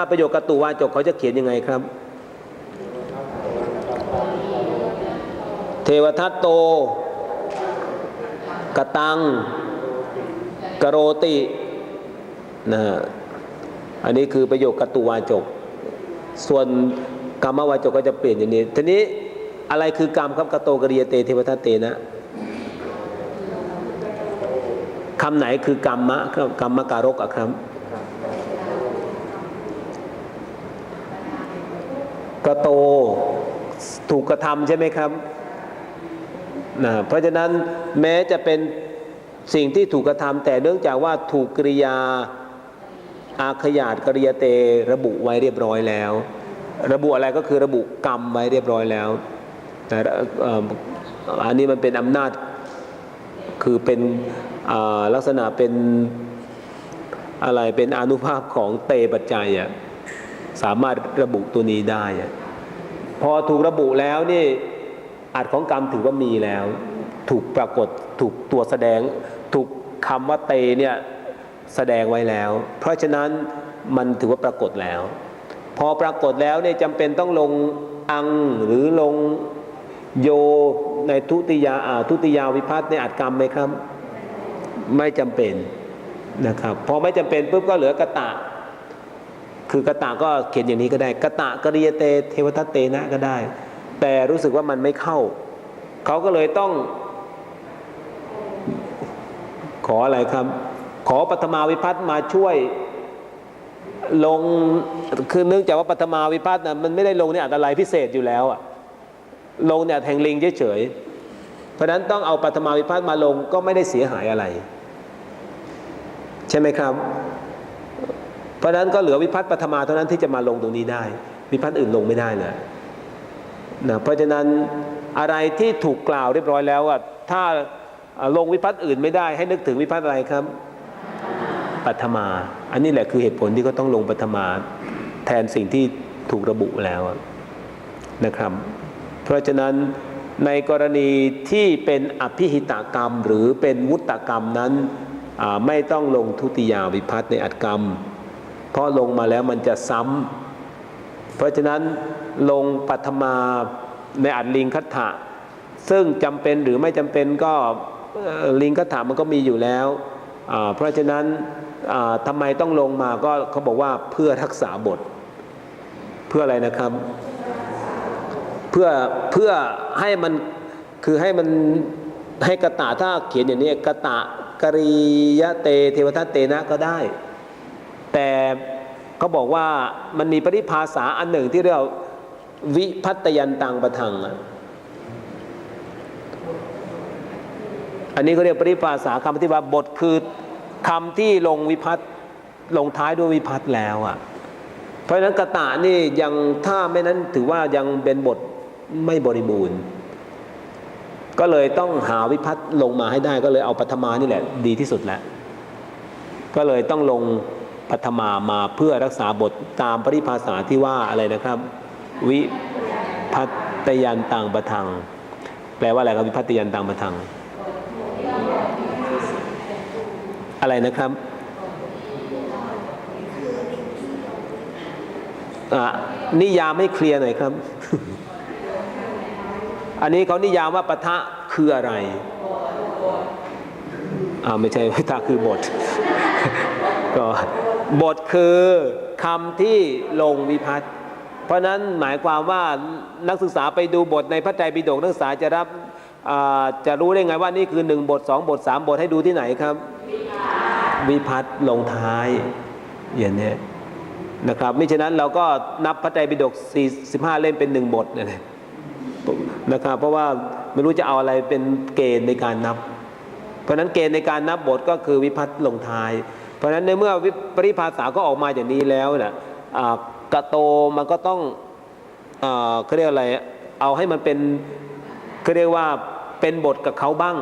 ประโยคกตุวาจกเขาจะเขียนยังไงครับ เทวทัตโต กตัง กโรตินะฮะอันนี้คือประโยคกตุวาจก ส่วนกรรมวาจกก็จะเปลี่ยนอย่างนี้ ทีนี้อะไรคือกรรมครับกโตกริยเตเทวทัตเตนะคำไหนคือกรรมะกรรมการกอะครับ กระโตถูกกระทำใช่ไหมครับนะเพราะฉะนั้นแม้จะเป็นสิ่งที่ถูกกระทำแต่เนื่องจากว่าถูกกริยาอาขยาตกริยเตระบุไว้เรียบร้อยแล้ว ระบุอะไรก็คือระบุกรรมไว้เรียบร้อยแล้วแต่อันนี้มันเป็นอำนาจคือเป็นลักษณะเป็นอะไรเป็นอนุภาพของเตปัจจัยอะ สามารถระบุตัวนี้ได้พอถูกระบุแล้วนี่อัดของกรรมถือว่ามีแล้ว ถูกปรากฏถูกตัวแสดง ถูกคำว่าเตเนี่ยแสดงไว้แล้ว เพราะฉะนั้นมันถือว่าปรากฏแล้ว พอปรากฏแล้วเนี่ยจำเป็นต้องลงอังหรือลงโยในทุติยาอาทุติยาวิพัฒน์ในอัดกรรมไหมครับ ไม่จำเป็นนะครับพอไม่จำเป็นปุ๊บก็เหลือกระตะ คือกตะก็เขียนอย่างนี้ก็ได้กตะกริยเตเทวทัตเตนะก็ได้ แต่รู้สึกว่ามันไม่เข้า เขาก็เลยต้อง ขออะไรครับ ขอปฐมาวิพัฒน์มาช่วยลงคือเนื่องจากว่าปฐมาวิพัฒน์นะมันไม่ได้ลงในอัตลัยพิเศษอยู่แล้วอะลงเนี่ยแทงลิงเฉยๆเพราะฉะนั้นต้องเอาปฐมาวิพัฒน์มาลงก็ไม่ได้เสียหายอะไร ใช่ไหมครับ เพราะฉะนั้นก็เหลือวิพัฒน์ปฐมาเท่านั้นที่จะมาลงตรงนี้ได้ วิพัฒน์อื่นลงไม่ได้เลยนะเพราะฉะนั้นอะไรที่ถูกกล่าวเรียบร้อยแล้วอะถ้าลงวิพัฒน์อื่นไม่ได้ ให้นึกถึงวิพัฒน์อะไรครับปัทมา อันนี้แหละคือเหตุผลที่เขาต้องลงปัทมาแทนสิ่งที่ถูกระบุแล้วนะครับ เพราะฉะนั้นในกรณีที่เป็นอภิหิตกรรมหรือเป็นวุตกรรมนั้นไม่ต้องลงทุติยาวิพัฒน์ในอัตกรรม เพราะลงมาแล้วมันจะซ้ำเพราะฉะนั้นลงปัทมาในอัดลิงคัตถะซึ่งจำเป็นหรือไม่จำเป็นก็ลิงคัตถะมันก็มีอยู่แล้ว เพราะฉะนั้นอ่าทำไมต้องลงมาก็เขาบอกว่าเพื่อรักษาบท เพื่ออะไรนะครับ เพื่อเพื่อให้มันคือให้มันให้กระตะถ้าเขียนอย่างนี้กระตะกริยะเต เทวทัตเตนะก็ได้ แต่เขาบอกว่ามันมีปริภาษาอันหนึ่งที่เรียกวิพัตยันตังประทัง อันนี้เขาเรียกปริภาษาคำที่ว่าบทคือคำที่ลงวิพัตลงท้ายด้วยวิพัตแล้วอะเพราะฉะนั้นกระตะนี่ยังถ้าไม่นั้นถือว่ายังเป็นบทไม่บริบูรณ์ ก็เลยต้องหาวิพัตลงมาให้ได้ก็เลยเอาปัทมานี่แหละ ดีที่สุดแล้ว ก็เลยต้องลง ปัทมามาเพื่อรักษาบทตามปริภาษาที่ว่าอะไรนะครับ วิพัตยันตังประทัง แปลว่าอะไรครับวิพัตยันตังประทัง อะไรนะครับนิยามให้เคลียร์หน่อยครับ อันนี้เขานิยามว่าปะทะคืออะไร อ่าไม่ใช่ปะทะคือบท ก็บทคือคำที่ลงวิพัตน์เพราะนั้นหมายความว่านักศึกษาไปดูบทในพระไตรปิฎกนักศึกษาจะรับจะรู้ได้ไงว่านี่คือหนึ่งบทสองบทสามบทให้ดูที่ไหนครับ วิพัตน์ลงท้ายอย่างนี้นะครับมิฉะนั้นเราก็นับพระไตรปิฎก45 เล่มเป็นหนึ่งบทนะนะครับเพราะว่าไม่รู้จะเอาอะไรเป็นเกณฑ์ในการนับ เพราะนั้นเกณฑ์ในการนับบทก็คือวิพัตน์ลงท้าย เพราะฉะนั้นในเมื่อวิปริภาษาก็ออกมาอย่างนี้แล้วนะอ่ากระโตมันก็ต้องเขาเรียกอะไรเอาให้มันเป็นเขาเรียกว่าเป็นบทกับเขาบ้าง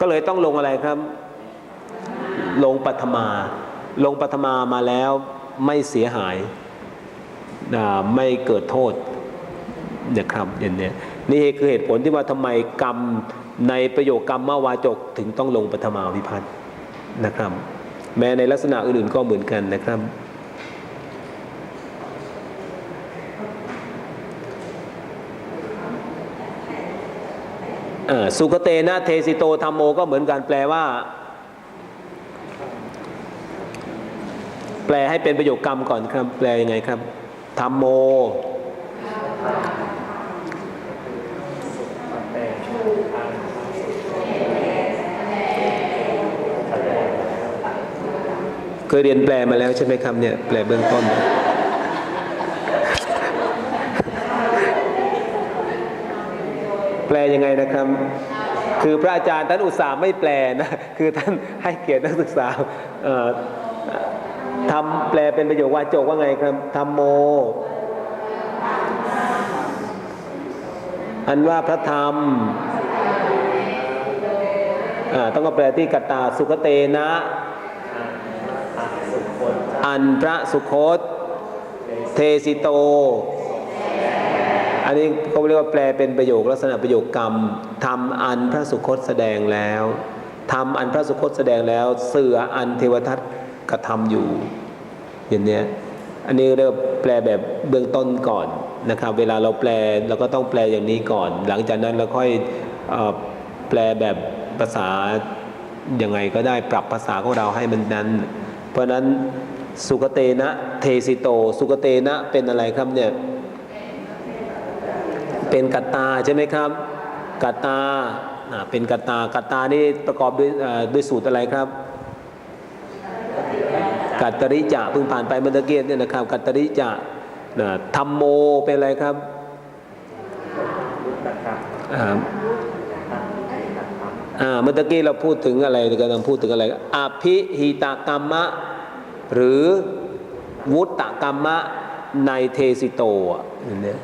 ก็เลยต้องลงอะไรครับ ลงปัทมา ลงปัทมามาแล้วไม่เสียหายไม่เกิดโทษนะครับอย่างนี้นี่คือเหตุผลที่ว่าทำไมกรรมในประโยคกรรมมาวาจกถึงต้องลงปัทมาวิพัฒน์นะครับ แม้ในลักษณะอื่นๆก็เหมือนกันนะครับ สุกเตนะเทสิโตธรรมโมก็เหมือนกันแปลว่า แปลให้เป็นประโยคกรรมก่อนครับ แปลยังไงครับธรรมโม เคยเรียนแปลมาแล้วใช่ไหมครับเนี่ยแปลเบื้องต้น แปลยังไงนะครับ คือพระอาจารย์ท่านอุตส่าห์ไม่แปลนะ คือท่านให้เกียรตินักศึกษาทำแปลเป็นประโยคว่าจกว่าไงครับธรรมโม อันว่าพระธรรมอ่าต้องก็แปลที่กตาสุขเตนะ อันพระสุคต เทสิโต อันนี้เขาเรียกว่าแปลเป็นประโยคลักษณะประโยคกรรมทำอันพระสุคตแสดงแล้วทำอันพระสุคตแสดงแล้ว เสืออันเทวทัตกระทำอยู่ อย่างเนี้ยอันนี้เรียกว่าแปลแบบเบื้องต้นก่อนนะครับ เวลาเราแปลเราก็ต้องแปลอย่างนี้ก่อน หลังจากนั้นเราค่อยอแปลแบบภาษายังไงก็ได้ปรับภาษาของเราให้มันนั้น เพราะนั้น สุกเตนะเทสิโต สุกเตนะเป็นอะไรครับเนี่ยเป็นกัตตาใช่ไหมครับกัตตาเป็นกัตตากัตตานี่ประกอบด้วยด้วยสูตรอะไรครับ กัตตริจะเพิ่งผ่านไปเมื่อเกียบเนี่ยนะครับ กัตตริจะธรรมโมเป็นอะไรครับเมื่อกี้เราพูดถึงอะไรกำลังพูดถึงอะไรอภิหิตกรรมะ หรือวุตตกรรมะในเทสิโตอะอย่างเนี้ย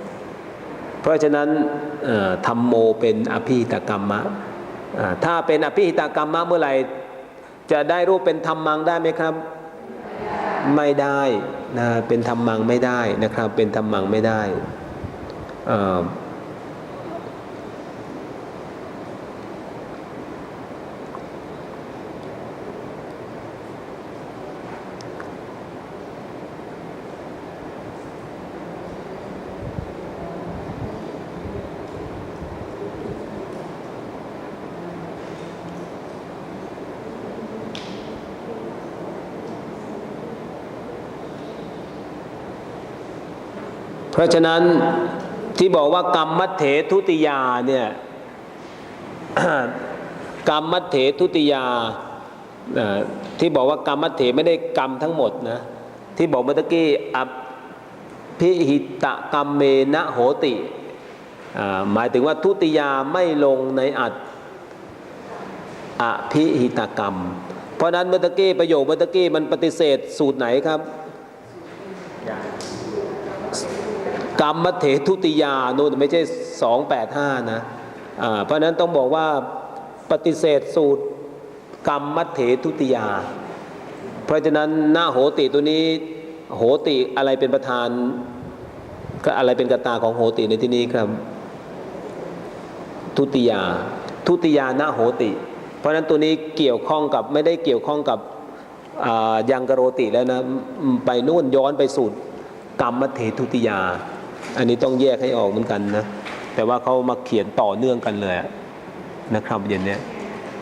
เพราะฉะนั้นเอ่อธรรมโมเป็นอภิหิตกรรมะอ่าถ้าเป็นอภิหิตกรรมะเมื่อไหร่จะได้รูปเป็นธรรมังได้ไหมครับ ไม่ได้นะเป็นธรรมังไม่ได้นะครับ เป็นธรรมังไม่ได้ เพราะฉะนั้นที่บอกว่ากรรมมัทเถทุติยาเนี่ยกรรมมัทเถทุติยาที่บอกว่ากรรมมัทเถไม่ได้กรรมทั้งหมดนะที่บอกเมื่อตะกี้อภิหิตกรรมเมนะโหติหมายถึงว่าทุติยาไม่ลงในอัตอภิหิตกรรม เพราะนั้นเมื่อตะกี้ประโยคเมื่อตะกี้มันปฏิเสธสูตรไหนครับ กรรมมัทเถทุติยาโน่นไม่ใช่285นะอ่าเพราะนั้นต้องบอกว่าปฏิเสธสูตรกรรมมัทเถทุติยา เพราะฉะนั้นหน้าโหติตัวนี้โหติอะไรเป็นประธานก็อะไรเป็นกตาของโหติในที่นี้ครับ ทุติยา ทุติยาหน้าโหติ เพราะฉะนั้นตัวนี้เกี่ยวข้องกับไม่ได้เกี่ยวข้องกับยังกโรติแล้วนะไปนู่นย้อนไปสูตรกรรมมัทเถทุติยา อันนี้ต้องแยกให้ออกเหมือนกันนะ แต่ว่าเขามาเขียนต่อเนื่องกันเลยนะครับอย่างเนี้ย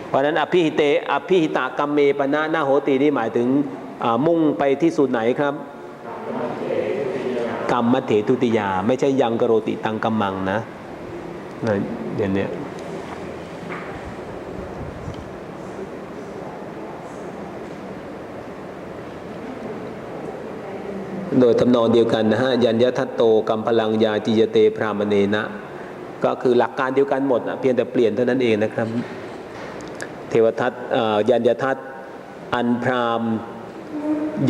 เพราะนั้นอภิหิเตอภิหิตากรรมเมปนะหน้าโหตีนี่หมายถึงมุ่งไปที่สุดไหนครับกรรมมัทเถทุติยา ไม่ใช่ยังกโรติตังกัมมังนะนะอย่างเนี้ โดยทำนองเดียวกันนะฮะยัญญทัตโตกัมพลังยาจิยเตพรามเนนะ ก็คือหลักการเดียวกันหมดนะเพียงแต่เปลี่ยนเท่านั้นเองนะครับ เทวทัตยัญญทัตอันพราม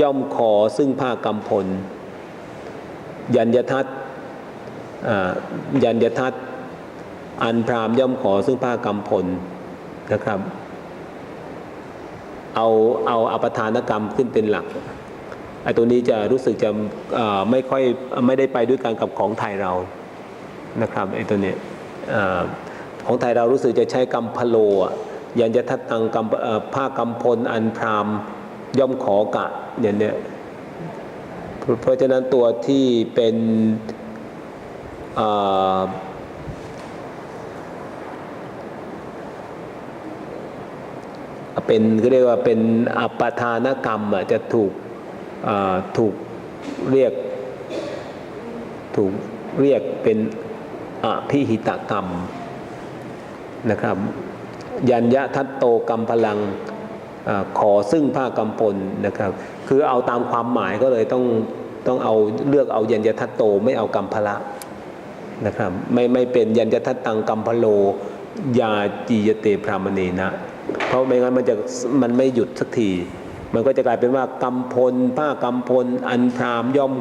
ย่อมขอซึ่งผ้ากำพล ยัญญทัตยัญญทัตอันพรามย่อมขอซึ่งผ้ากำพลนะครับ เอาเอาอปทานกรรมขึ้นเป็นหลัก ไอ้ตัวนี้จะรู้สึกจะไม่ค่อยไม่ได้ไปด้วยกันกับของไทยเรานะครับไอ้ตัวเนี้ยของไทยเรารู้สึกจะใช้กรรมพะโละยันจะทัดตังกรรมผ้ากำพลอันพรามย่อมขอกะเนี่ยเนี่ยเพราะฉะนั้นตัวที่เป็นเอ่อเป็นก็เรียกว่าเป็นอัปทานกรรมอะจะถูก ถูกเรียกถูกเรียกเป็นอภิหิตกรรมนะครับ ยัญญะทัตโตกรรมพลังอขอซึ่งผ้ากำปลนะครับ คือเอาตามความหมายก็เลยต้องต้องเอาเลือกเอายัญญทัตโตไม่เอากรรมพละนะครับ ไม่ไม่เป็นยัญญทัตตังกรรมพโลยาจียเตพรามณีนะ เพราะไม่งั้นมันจะมันไม่หยุดสักที มันก็จะกลายเป็นว่ากำพลผ้ากำพลอันพรามย่อม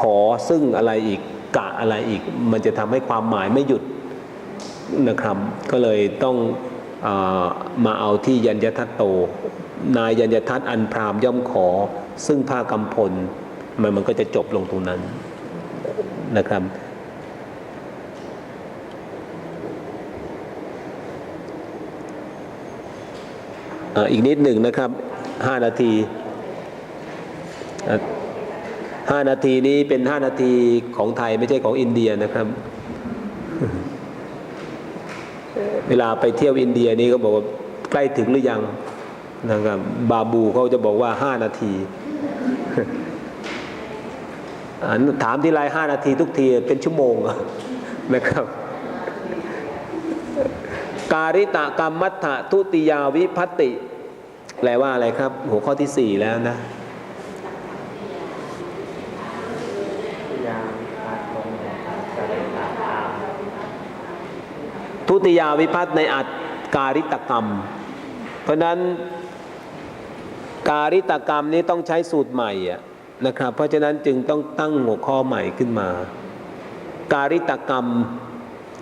ขอซึ่งอะไรอีกกะอะไรอีก มันจะทำให้ความหมายไม่หยุดนะครับ ก็เลยต้องอมาเอาที่ยัญญทัตโต นายยัญญทัตอันพรามย่อมขอ ซึ่งผ้ากำพลมันมันก็จะจบลงตรงนั้นนะครับอีกนิดหนึ่งนะครับ ห้านาทีห้านาทีนี้เป็นห้านาทีของไทยไม่ใช่ของอินเดียนะครับ เวลาไปเที่ยวอินเดียนี่ก็บอกว่าใกล้ถึงหรือยังนะครับบาบูเขาจะบอกว่าห้านาทีถามที่ไรห้านาทีทุกทีเป็นชั่วโมงนะครับ การิตะกรรมมัฏฐทุติยาวิพัตติ แปลว่าอะไรครับ หัวข้อที่สี่แล้วนะทุติยาวิพัตในอัตการิตกรรม เพราะฉะนั้นการิตกรรมนี้ต้องใช้สูตรใหม่อะนะครับ เพราะฉะนั้นจึงต้องตั้งหัวข้อใหม่ขึ้นมา การิตกรรม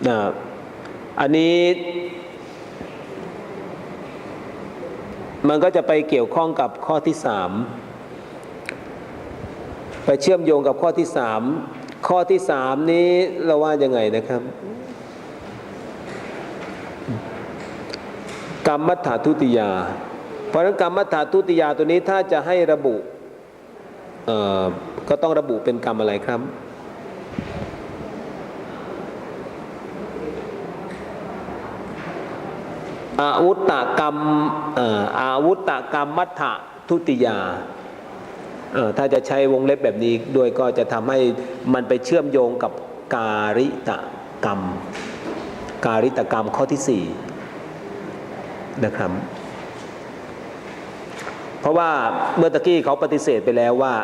นะอันนี้ มันก็จะไปเกี่ยวข้องกับข้อที่สามไปเชื่อมโยงกับข้อที่สามข้อที่สามนี้เราว่ายังไงนะครับกรรมมัฏฐทุติยา เพราะฉะนั้นกรรมมัฏฐทุติยาตัวนี้ถ้าจะให้ระบุก็ต้องระบุเป็นกรรมอะไรครับ อาวุตตกรรมอาวุตตกรรมมัฏฐทุติยาถ้าจะใช้วงเล็บแบบนี้ด้วยก็จะทำให้มันไปเชื่อมโยงกับการิตกรรม การิตกรรมข้อที่สี่นะครับ เพราะว่าเมื่อตะกี้เขาปฏิเสธไปแล้วว่า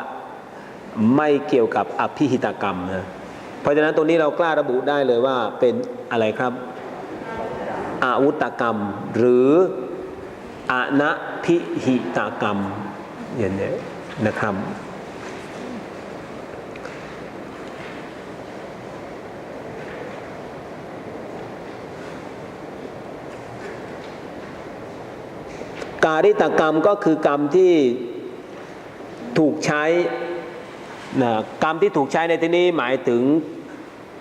ไม่เกี่ยวกับอภิหิตกรรมนะเพราะฉะนั้นตรงนี้เรากล้าระบุได้เลยว่าเป็นอะไรครับ อาวุตกรรม หรืออนะพิหิตกรรมอย่างนี้นะครับการิตกรรมก็คือกรรมที่ถูกใช้นะกรรมที่ถูกใช้ในที่นี้หมายถึง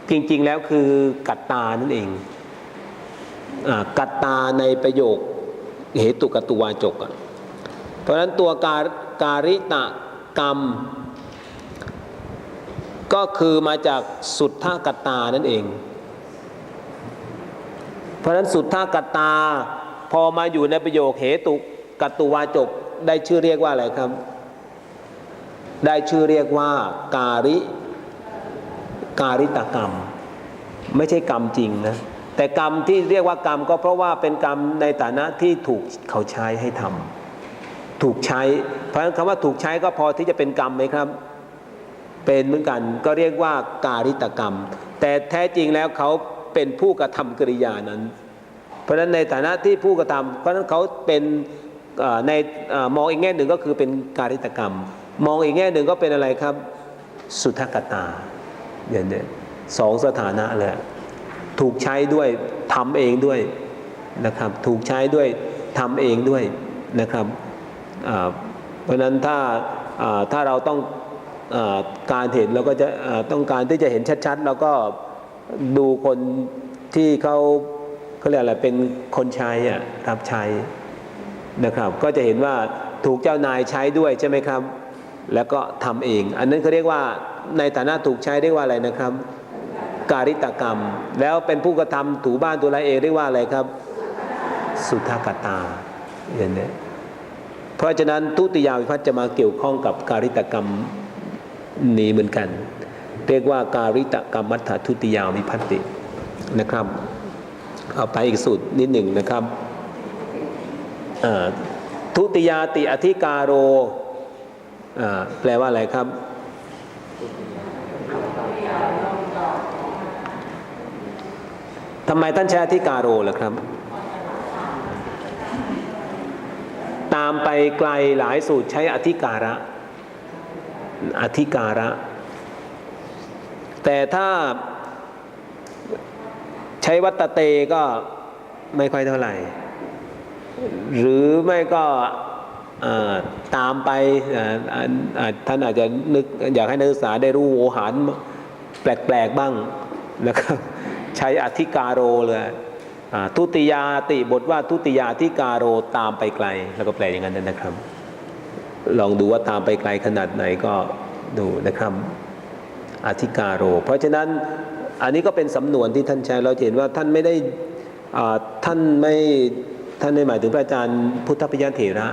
จริง ๆ แล้วคือกัตตานั่นเอง กัตตาในประโยคเหตุกตุวาจก เพราะนั้นตัวการการิตะกรรม ก็คือมาจากสุทธากัตตานั่นเอง เพราะฉะนั้นสุทธากัตตาพอมาอยู่ในประโยคเหตุกตุวาจกได้ชื่อเรียกว่าอะไรครับ ได้ชื่อเรียกว่าการิการิตกรรม ไม่ใช่กรรมจริงนะ แต่กรรมที่เรียกว่ากรรมก็เพราะว่าเป็นกรรมในฐานะที่ถูกเขาใช้ให้ทำถูกใช้ เพราะฉะนั้นคำว่าถูกใช้ก็พอที่จะเป็นกรรมไหมครับ เป็นเหมือนกันก็เรียกว่าการิตกรรม แต่แท้จริงแล้วเขาเป็นผู้กระทำกริยานั้น เพราะฉะนั้นในฐานะที่ผู้กระทำเพราะฉะนั้นเขาเป็นในมองอีกแง่หนึ่งก็คือเป็นการิตกรรม มองอีกแง่หนึ่งก็เป็นอะไรครับ สุทธกตาอย่างนี้สองสถานะเลย ถูกใช้ด้วยทำเองด้วยนะครับ ถูกใช้ด้วยทำเองด้วยนะครับเพราะฉะนั้นถ้าถ้าเราต้องอการเห็นเราก็จะต้องการที่จะเห็นชัดๆเราก็ดูคนที่เขาเขาเรียกอะไรเป็นคนใช้อะรับใช้นะครับ ก็จะเห็นว่าถูกเจ้านายใช้ด้วยใช่ไหมครับ แล้วก็ทำเอง อันนั้นเขาเรียกว่าในฐานะถูกใช้เรียกว่าอะไรนะครับ การิตกรรม แล้วเป็นผู้กระทำถูบ้านตัวไรเองเรียกว่าอะไรครับ สุทธกตาอย่างนี้เพราะฉะนั้นทุติยาวิพัฒน์จะมาเกี่ยวข้องกับการิตกรรมนี้เหมือนกัน เรียกว่าการิตกรรมมัฏฐทุติยาวิพัตตินะครับเอาไปอีกสูตรนิดหนึ่งนะครับทุติยาติอธิการโรแปลว่าอะไรครับ ทำไมท่านใช้อธิการโรล่ะครับ ตามไปไกลหลายสูตรใช้อธิการะ อธิการะ แต่ถ้าใช้วัตเตก็ไม่ค่อยเท่าไหร่ หรือไม่ก็ตามไปท่านอาจจะนึกอยากให้นักศึกษาได้รู้โวหารแปลกๆบ้างนะครับ ช้อธิการโรเลยทุติยาติบทว่าทุติยาธิการโรตามไปไกล แล้วก็แปลอย่างนั้นนะครับ ลองดูว่าตามไปไกลขนาดไหนก็ดูนะครับอธิการโร เพราะฉะนั้นอันนี้ก็เป็นสำนวนที่ท่านใช้เราเห็นว่าท่านไม่ได้ท่านไม่ท่านไม่หมายถึงพระอาจารย์พุทธพยาเถระ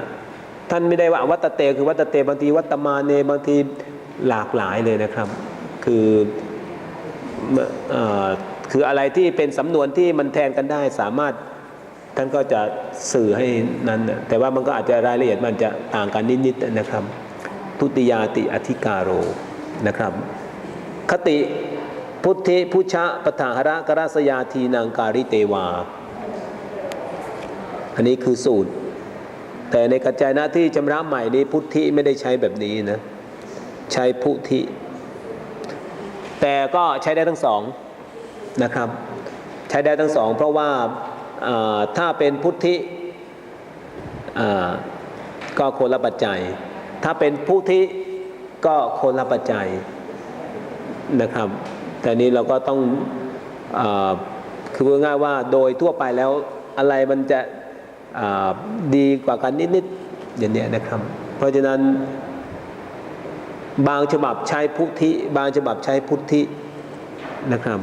ท่านไม่ได้ว่าวัตเต คือวัตเตบางทีวัตมาเนบางทีหลากหลายเลยนะครับ คืออ คืออะไรที่เป็นสำนวนที่มันแทนกันได้สามารถท่านก็จะสื่อให้นั้นแต่ว่ามันก็อาจจะรายละเอียดมันจะต่างกันนิดๆนะครับ ทุติยาติอธิการโรนะครับ คติพุทธิพุชะปะถาหระกราสยาทีนางการิเตวา อันนี้คือสูตร แต่ในกัจจายนะที่ชำระใหม่นี้พุทธิไม่ได้ใช้แบบนี้นะ ใช้พุทธิ แต่ก็ใช้ได้ทั้งสอง นะครับ ใช้ได้ทั้งสอง เพราะว่าถ้าเป็นพุทธิก็คนละปัจจัย ถ้าเป็นพุทธิก็คนละปัจจัยนะครับ แต่นี้เราก็ต้องอคือพูดง่ายว่าโดยทั่วไปแล้วอะไรมันจะดีกว่ากันนิดๆอย่างนี้นะครับ เพราะฉะนั้นบางฉบับใช้พุทธิ บางฉบับใช้พุทธินะครับ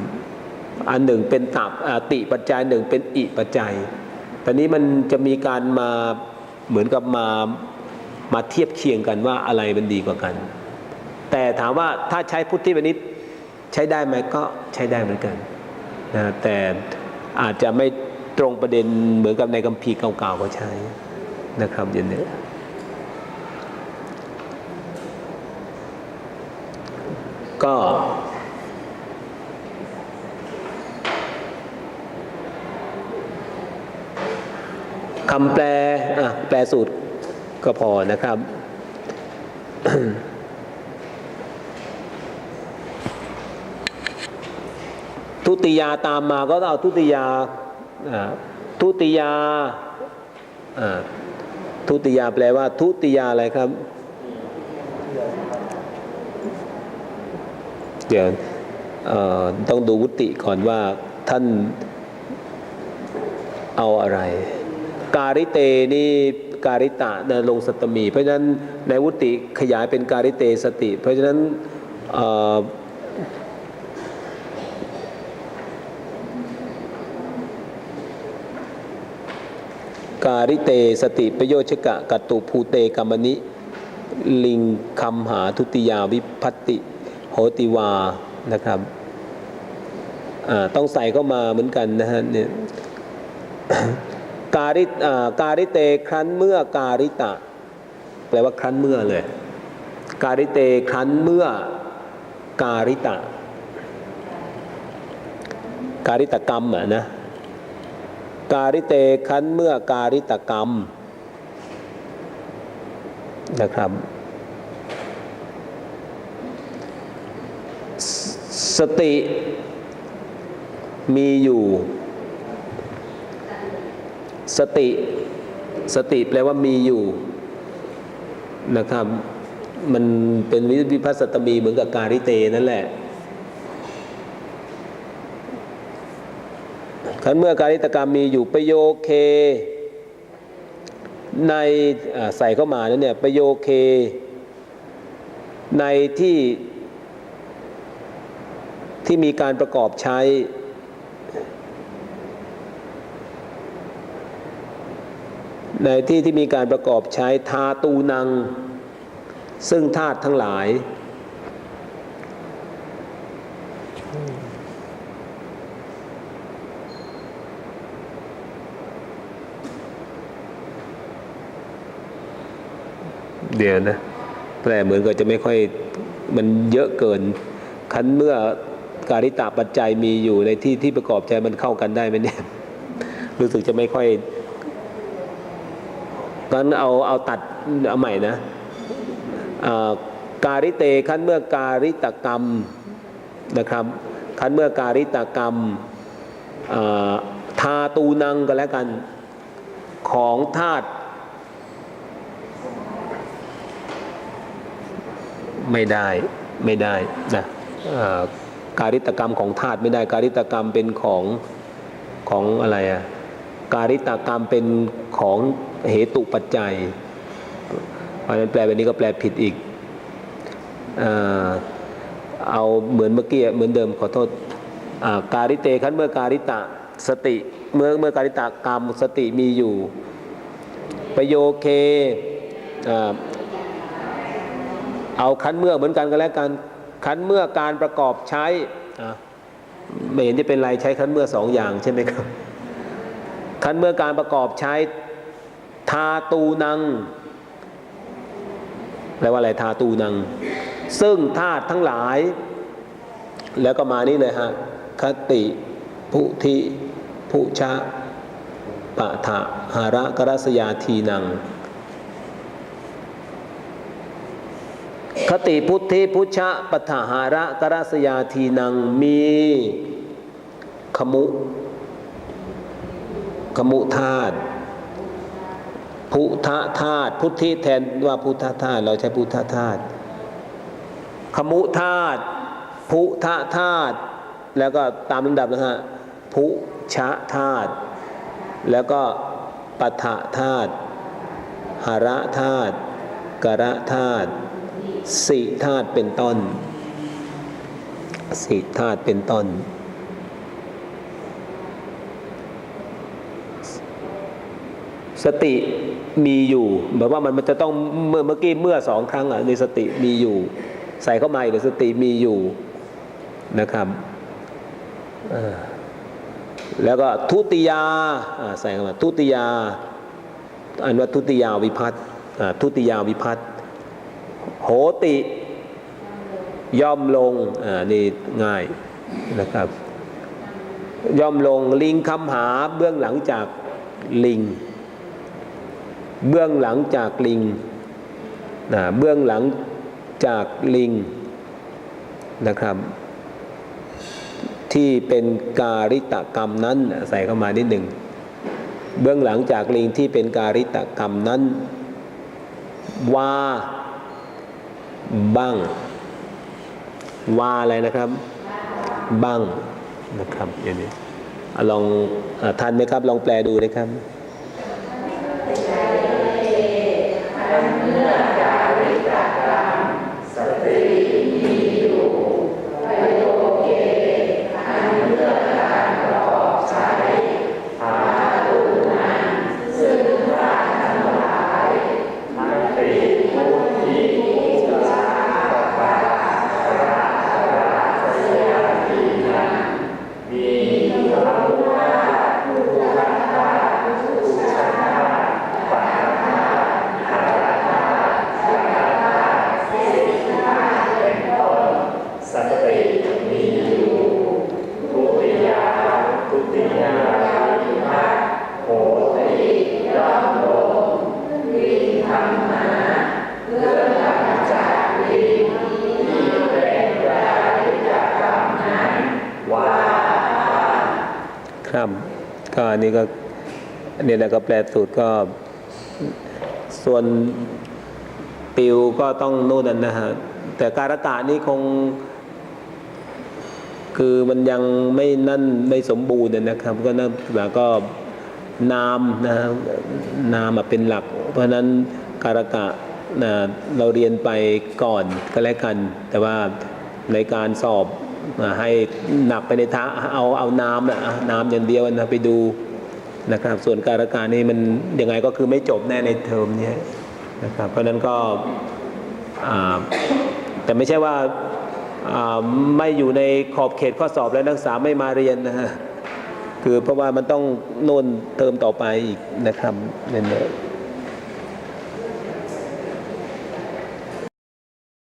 อันหนึ่งเป็นตับอติปัจจัยหนึ่งเป็นอิปัจจัยตอนนี้มันจะมีการมาเหมือนกับมามาเทียบเคียงกันว่าอะไรมันดีกว่ากัน แต่ถามว่าถ้าใช้พุทธิแบบนี้ใช้ได้ไหมก็ใช้ได้เหมือนกันนะแต่อาจจะไม่ตรงประเด็นเหมือนกับในคัมภีเก่าๆก็ใช้นะครับอย่างนี้ก็ คำแปลอะแปลสูตรก็พอนะครับ ทุติยาตามมาก็เอาทุติยาอ่าทุติยาอ่าทุติยาแปลว่า ทุติยาอะไรครับ เดี๋ยวต้องดูวุติก่อนว่าท่านเอาอะไร การิเตนี่การิตะนะลงสตมี เพราะฉะนั้นในวุติขยายเป็นการิเตสติ เพราะฉะนั้นการิเตสติประโยชกะกัตุภูเตกรรมนิ ลิงคำหาทุติยาวิพัติโหติวานะครับต้องใส่เข้ามาเหมือนกันนะฮะเนี่ย การิการิเตครั้นเมื่อการิตะ แปลว่าครั้นเมื่อเลย การิเตครั้นเมื่อการิตะ การิตกรรมอะนะการิเตครั้นเมื่อการิตกรรมนะครับสติมีอยู่ สติสติแปลว่ามีอยู่นะครับ มันเป็นวิพัสสตมีเหมือนกับการิเตนั่นแหละคันเมื่อการิตกรรมมีอยู่ประโยเค ในใส่เข้ามานั้นเนี่ยประโยเค ในที่ที่มีการประกอบใช้ ในที่ที่มีการประกอบใช้ทาตูนัง ซึ่งธาตุทั้งหลาย เดี๋ยวนะแปลเหมือนก็จะไม่ค่อยมันเยอะเกิน คันเมื่อการิตาปัจจัยมีอยู่ในที่ที่ประกอบใจมันเข้ากันได้ไหมเนี่ย รู้สึกจะไม่ค่อย งั้นเอาเอาตัดเอาใหม่นะการิเตคันเมื่อการิตกรรมนะครับคันเมื่อการิตกรรมทาตูนังก็แล้วกันของธาตุไม่ได้ไม่ได้นะการิตกรรมของธาตุไม่ได้ การิตกรรมเป็นของของอะไรอะการิตกรรมเป็นของ เหตุปัจจัย เพราะฉะนั้นแปลแบบนี้ก็แปลผิดอีก เอาเหมือนเมื่อกี้เหมือนเดิมขอโทษการิเตคันเมื่อการิตะสติเมื่อเมื่อการิตะกรรมสติมีอยู่ ประโยเคเอาคันเมื่อเหมือนกันก็แล้วกันคันเมื่อการประกอบใช้ไม่เห็นจะเป็นไรใช้คันเมื่อสองอย่างใช่ไหมครับคันเมื่อการประกอบใช้ ทาตูนังแปลว่าอะไรทาตูนัง ซึ่งธาตุทั้งหลาย แล้วก็มานี่เลยฮะคติพุธิพุชะปะทะหาระกรัสยาทีนัง คติพุทธิพุชะปะทะหาระกรัสยาทีนังมีขมุ ขมุธาตุ พุทธธาตุพุทธิแทนว่าพุทธธาตุเราใช้พุทธธาตุขมุธาตุพุทธธาตุแล้วก็ตามลำดับนะฮะพุชะธาตุแล้วก็ปทะธาตุหาระธาตุกระธาตุสีธาตุเป็นต้นสีธาตุเป็นต้น สติมีอยู่แบบว่ามันมันจะต้องเมื่อเมื่อกี้เมื่อสองครั้งอะในสติมีอยู่ ใส่เข้ามาอีกสติมีอยู่นะครับแล้วก็ทุติยาใส่เข้ามาทุติยาอันว่าทุติยาวิพัตน์ทุติยาวิพัตน์โหติย่อมลงอ่านี่ง่ายนะครับย่อมลงลิงคำหาเบื้องหลังจากลิง เบื้องหลังจากลิงนะเบื้องหลังจากลิงนะครับ ที่เป็นการิตกรรมนั้นใส่เข้ามานิดหนึ่งเบื้องหลังจากลิงที่เป็นการิตกรรมนั้นว่าบ้างว่าอะไรนะครับบ้างนะครับอย่างนี้ลองอทันไหมครับลองแปลดูนะครับ สันติมีอยู่ทุติยาทุติยาวิภัตโหติย่อมลงลิงธรรมะเพื่อหลังจากลิงที่เป็นรายกรรมนั้นว่า ครับก็อั นี้ก็เนี่ยแหละก็แปลสูตรก็ ส่วนปิวก็ต้องนู่นนั่นนะฮะแต่การากะนี่คง คือมันยังไม่นั่นไม่สมบูรณ์นะครับ ก็นั่นแล้วก็นามนะนามเป็นหลัก เพราะนั้นการกะนะเราเรียนไปก่อนก็แล้วกัน แต่ว่าในการสอบให้หนักไปในทางเอาเอานามนะอะนามอย่างเดียวนะไปดู นะครับ ส่วนการการนี่มันยังไงก็คือไม่จบแน่ในเทอมนี้นะครับ เพราะนั้นก็แต่ไม่ใช่ว่าอ่าไม่อยู่ในขอบเขตข้อสอบแล้วนักศึกษาไม่มาเรียนนะฮะคือเพราะว่ามันต้องโน่นเทอมต่อไปอีกนะครับเนี่ย